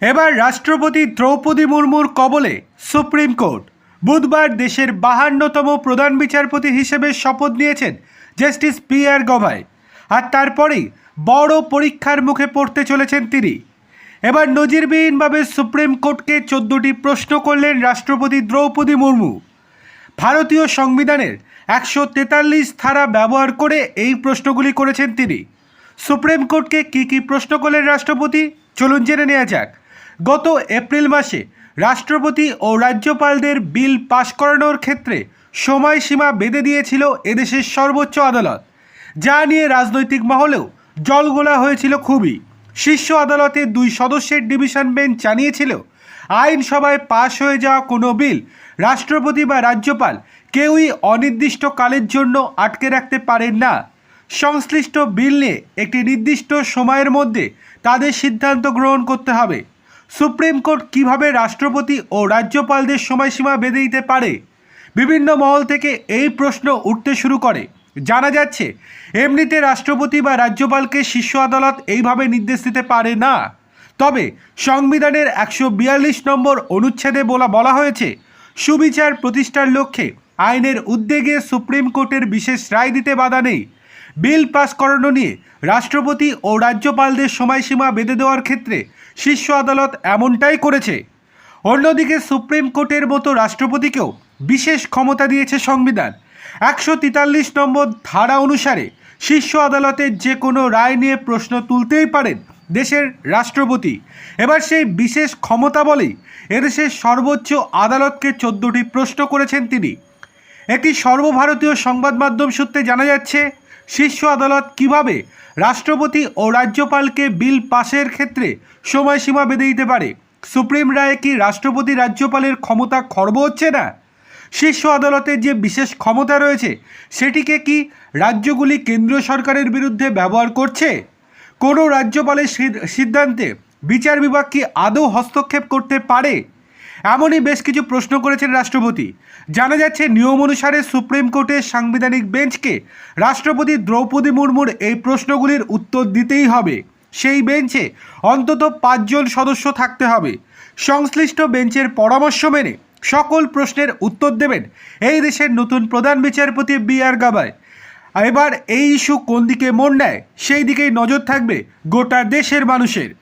এবার রাষ্ট্রপতি দ্রৌপদী মুর্মুর কবলে সুপ্রিম কোর্ট। বুধবার দেশের বাহান্নতম প্রধান বিচারপতি হিসেবে শপথ নিয়েছেন জাস্টিস পি আর গভাই। আর তারপরেই বড় পরীক্ষার মুখে পড়তে চলেছেন তিনি। এবার নজিরবিহীনভাবে সুপ্রিম কোর্টকে চোদ্দটি প্রশ্ন করলেন রাষ্ট্রপতি দ্রৌপদী মুর্মু। ভারতীয় সংবিধানের একশো তেতাল্লিশ ধারা ব্যবহার করে এই প্রশ্নগুলি করেছেন তিনি। সুপ্রিম কোর্টকে কী কী প্রশ্ন করলেন রাষ্ট্রপতি? চলুন জেনে নেওয়া যাক। গত এপ্রিল মাসে রাষ্ট্রপতি ও রাজ্যপালদের বিল পাশ করানোর ক্ষেত্রে সময়সীমা বেঁধে দিয়েছিল এদেশের সর্বোচ্চ আদালত, যা নিয়ে রাজনৈতিক মহলেও জলগোলা হয়েছিল খুবই। শীর্ষ আদালতে দুই সদস্যের ডিভিশন বেঞ্চ জানিয়েছিল, আইনসভায় পাশ হয়ে যাওয়া কোনো বিল রাষ্ট্রপতি বা রাজ্যপাল কেউই অনির্দিষ্টকালের জন্য আটকে রাখতে পারেন না। সংশ্লিষ্ট বিল নিয়ে একটি নির্দিষ্ট সময়ের মধ্যে তাদের সিদ্ধান্ত গ্রহণ করতে হবে। সুপ্রিম কোর্ট কীভাবে রাষ্ট্রপতি ও রাজ্যপালদের সময়সীমা বেঁধে দিতে পারে? বিভিন্ন মহল থেকে এই প্রশ্ন উঠতে শুরু করে। জানা যাচ্ছে, এমনিতে রাষ্ট্রপতি বা রাজ্যপালকে শীর্ষ আদালত এইভাবে নির্দেশ দিতে পারে না। তবে সংবিধানের একশো বিয়াল্লিশ নম্বর অনুচ্ছেদে বলা বলা হয়েছে, সুবিচার প্রতিষ্ঠার লক্ষ্যে আইনের উদ্যোগে সুপ্রিম কোর্টের বিশেষ রায় দিতে বাধা নেই। বিল পাস করানো নিয়ে রাষ্ট্রপতি ও রাজ্যপালদের সময়সীমা বেঁধে দেওয়ার ক্ষেত্রে শীর্ষ আদালত এমনটাই করেছে। অন্যদিকে সুপ্রিম কোর্টের মতো রাষ্ট্রপতিকেও বিশেষ ক্ষমতা দিয়েছে সংবিধান। একশো তেতাল্লিশ নম্বর ধারা অনুসারে শীর্ষ আদালতের যে কোনো রায় নিয়ে প্রশ্ন তুলতেই পারেন দেশের রাষ্ট্রপতি। এবার সেই বিশেষ ক্ষমতা বলেই এদেশের সর্বোচ্চ আদালতকে চোদ্দোটি প্রশ্ন করেছেন তিনি। একটি সর্বভারতীয় সংবাদ মাধ্যম সূত্রে জানা যাচ্ছে শীর্ষ আদালত কীভাবে রাষ্ট্রপতি ও রাজ্যপালকে বিল পাশের ক্ষেত্রে সময়সীমা বেঁধে দিতে পারে? সুপ্রিম রায়ে কি রাষ্ট্রপতি রাজ্যপালের ক্ষমতা খর্ব হচ্ছে না? শীর্ষ আদালতের যে বিশেষ ক্ষমতা রয়েছে, সেটিকে কি রাজ্যগুলি কেন্দ্রীয় সরকারের বিরুদ্ধে ব্যবহার করছে? কোনো রাজ্যপালের সিদ্ধান্তে বিচার বিভাগ কি আদৌ হস্তক্ষেপ করতে পারে? এমনই বেশ কিছু প্রশ্ন করেছেন রাষ্ট্রপতি। জানা যাচ্ছে, নিয়ম অনুসারে সুপ্রিম কোর্টের সাংবিধানিক বেঞ্চকে রাষ্ট্রপতি দ্রৌপদী মুর্মুর এই প্রশ্নগুলির উত্তর দিতেই হবে। সেই বেঞ্চে অন্তত পাঁচজন সদস্য থাকতে হবে। সংশ্লিষ্ট বেঞ্চের পরামর্শ মেনে সকল প্রশ্নের উত্তর দেবেন এই দেশের নতুন প্রধান বিচারপতি বি আর গাবায় এবার এই ইস্যু কোন দিকে মন নেয়, সেই দিকেই নজর থাকবে গোটা দেশের মানুষের।